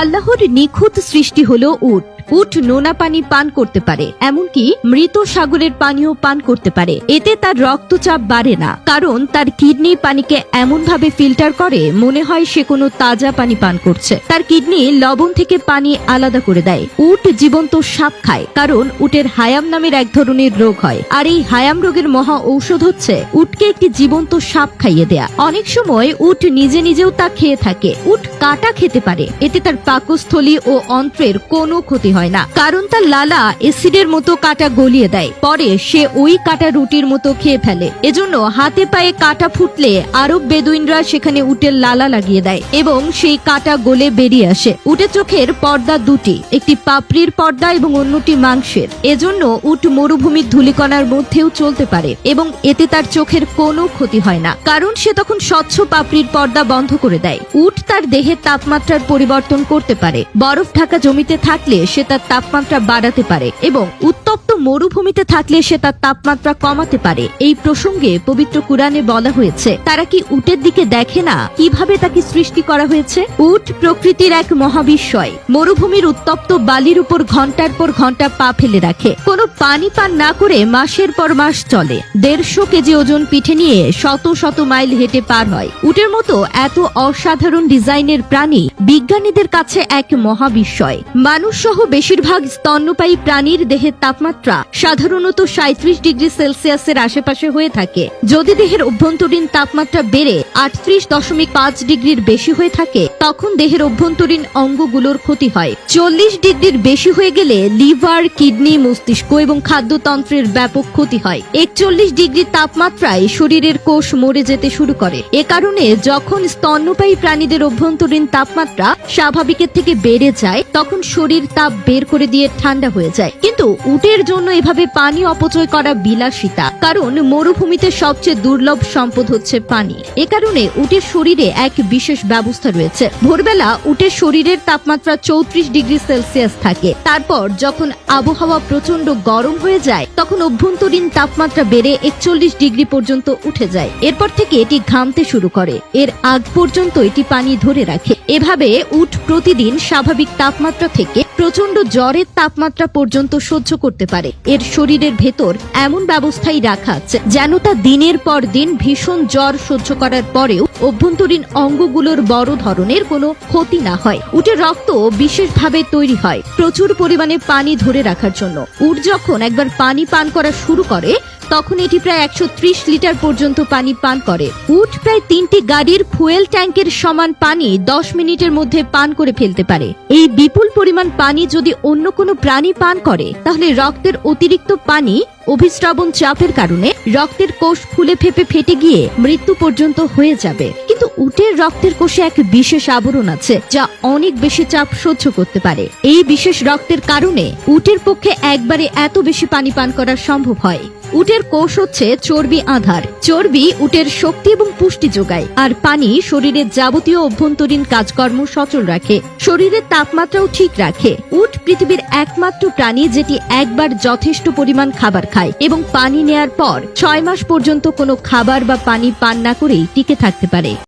আল্লাহর নিখুঁত সৃষ্টি হল উট। উট নোনা পানি পান করতে পারে, এমনকি মৃত সাগরের পানিও পান করতে পারে। এতে তার রক্তচাপ বাড়ে না, কারণ তার কিডনি পানিকে এমন ভাবে ফিল্টার করে মনে হয় সে কোনো তাজা পানি পান করছে। তার কিডনি লবণ থেকে পানি আলাদা করে দেয়, উট জীবন্ত সাপ খায়, কারণ উটের হায়াম নামের এক ধরনের রোগ হয়। আর এই হায়াম রোগের মহা ঔষধ হচ্ছে উটকে একটি জীবন্ত সাপ খাইয়ে দেয়া। অনেক সময় উট নিজে নিজেও তা খেয়ে থাকে, উট কাটা খেতে পারে। এতে তার পাকস্থলী ও অন্ত্রের কোনো ক্ষতি হয় না। কারণ তার লালা এসিডের মতো কাটা গলিয়ে দেয়। পরে সে ওই কাটা রুটির মতো খেয়ে ফেলে। এজন্য হাতে পায়ে কাটা ফুটলে আরব বেদুইনরা সেখানে উটের লালা লাগিয়ে দেয় এবং সেই কাটা গলে বেরিয়ে আসে। উটের চোখের পর্দা দুটি, একটি পাপড়ির পর্দা এবং অন্যটি মাংসের। এজন্য উট মরুভূমির ধুলিকণার মধ্যেও চলতে পারে এবং এতে তার চোখের কোনো ক্ষতি হয় না। কারণ সে তখন স্বচ্ছ পাপড়ির পর্দা বন্ধ করে দেয়। উট তার দেহের তাপমাত্রার পরিবর্তন করতে পারে। বরফ ঢাকা জমিতে থাকলে সে তার তাপমাত্রা বাড়াতে পারে এবং উত্তপ্ত মরুভূমিতে থাকলে সে তার তাপমাত্রা কমাতে পারে। এই প্রসঙ্গে পবিত্র কুরআনে বলা হয়েছে, তারা কি উটের দিকে দেখে না? কীভাবে তাকে সৃষ্টি করা হয়েছে? উট প্রকৃতির এক মহাবিস্ময়। মরুভূমির উত্তপ্ত বালির উপর ঘণ্টার পর ঘণ্টা পা ফেলে রাখে। কোনো পানি পান না করে মাসের পর মাস চলে। দেড়শো কেজি ওজন পিঠে নিয়ে শত শত মাইল হেঁটে পার হয়। উটের মতো এত অসাধারণ ডিজাইনের প্রাণী বিজ্ঞানীদের কাছে এক মহাবিস্ময়। মানুষ সহ বেশিরভাগ স্তন্যপায়ী প্রাণীর দেহের তাপমাত্রা সাধারণত সাঁত্রিশ ডিগ্রি সেলসিয়াসের আশেপাশে হয়ে থাকে। যদি দেহের অভ্যন্তরীণ তাপমাত্রা বেড়ে আটত্রিশ দশমিক পাঁচ ডিগ্রির বেশি হয়ে থাকে তখন দেহের অভ্যন্তরীণ অঙ্গগুলোর ক্ষতি হয়। চল্লিশ ডিগ্রির বেশি হয়ে গেলে লিভার, কিডনি, মস্তিষ্ক এবং খাদ্যতন্ত্রের ব্যাপক ক্ষতি হয়। একচল্লিশ ডিগ্রি তাপমাত্রায় শরীরের কোষ মরে যেতে শুরু করে। এ কারণে যখন স্তন্যপায়ী প্রাণীদের অভ্যন্তরীণ তাপমাত্রা স্বাভাবিকের থেকে বেড়ে যায়, তখন শরীর তাপ বের করে দিয়ে ঠান্ডা হয়ে যায়। কিন্তু উটের জন্য এভাবে পানি অপচয় করা বিলাসিতা, কারণ মরুভূমিতে সবচেয়ে দুর্লভ সম্পদ হচ্ছে পানি। এ কারণে উটের শরীরে এক বিশেষ ব্যবস্থা রয়েছে। ভোরবেলা উঠে শরীরের তাপমাত্রা চৌত্রিশ ডিগ্রি সেলসিয়াস থাকে। তারপর যখন আবহাওয়া প্রচণ্ড গরম হয়ে যায়, তখন অভ্যন্তরীণ তাপমাত্রা বেড়ে একচল্লিশ ডিগ্রি পর্যন্ত উঠে যায়। এরপর থেকে এটি ঘামতে শুরু করে। এর আগ পর্যন্ত এটি পানি ধরে রাখে। এভাবে উট প্রতিদিন স্বাভাবিক তাপমাত্রা থেকে প্রচণ্ড জ্বরের তাপমাত্রা পর্যন্ত সহ্য করতে পারে। এর শরীরের ভেতর এমন ব্যবস্থাই রাখা আছে, যেন তা দিনের পর দিন ভীষণ জ্বর সহ্য করার পরেও অভ্যন্তরীণ অঙ্গগুলোর বড় ধরনের কোনো ক্ষতি না হয়। উটের রক্ত বিশেষভাবে তৈরি হয়। প্রচুর পরিমাণে পানি ধরে রাখার জন্য। উট যখন একবার পানি পান করা শুরু করে, তখন এটি প্রায় একশো ত্রিশ লিটার পর্যন্ত পানি পান করে। উট প্রায় তিনটি গাড়ির ফুয়েল ট্যাঙ্কের সমান পানি দশ মিনিটের মধ্যে পান করে ফেলতে পারে। এই বিপুল পরিমাণ পানি যদি অন্য কোনো প্রাণী পান করে, তাহলে রক্তের অতিরিক্ত পানি অভিস্রাবণ চাপের কারণে রক্তের কোষ ফুলে ফেপে ফেটে গিয়ে মৃত্যু পর্যন্ত হয়ে যাবে। কিন্তু উটের রক্তের কোষে এক বিশেষ আবরণ আছে, যা অনেক বেশি চাপ সহ্য করতে পারে। এই বিশেষ রক্তের কারণে উটের পক্ষে একবারে এত বেশি পানি পান করা সম্ভব হয়। উটের কোষ হচ্ছে চর্বি আধার। চর্বি উটের শক্তি এবং পুষ্টি যোগায়, আর পানি শরীরের যাবতীয় অভ্যন্তরীণ কাজকর্ম সচল রাখে শরীরের তাপমাত্রাও ঠিক রাখে। উট পৃথিবীর একমাত্র প্রাণী যেটি একবার যথেষ্ট পরিমাণ খাবার খায় এবং পানি নেয়ার পর ছয় মাস পর্যন্ত কোনো খাবার বা পানি পান না করেই টিকে থাকতে পারে।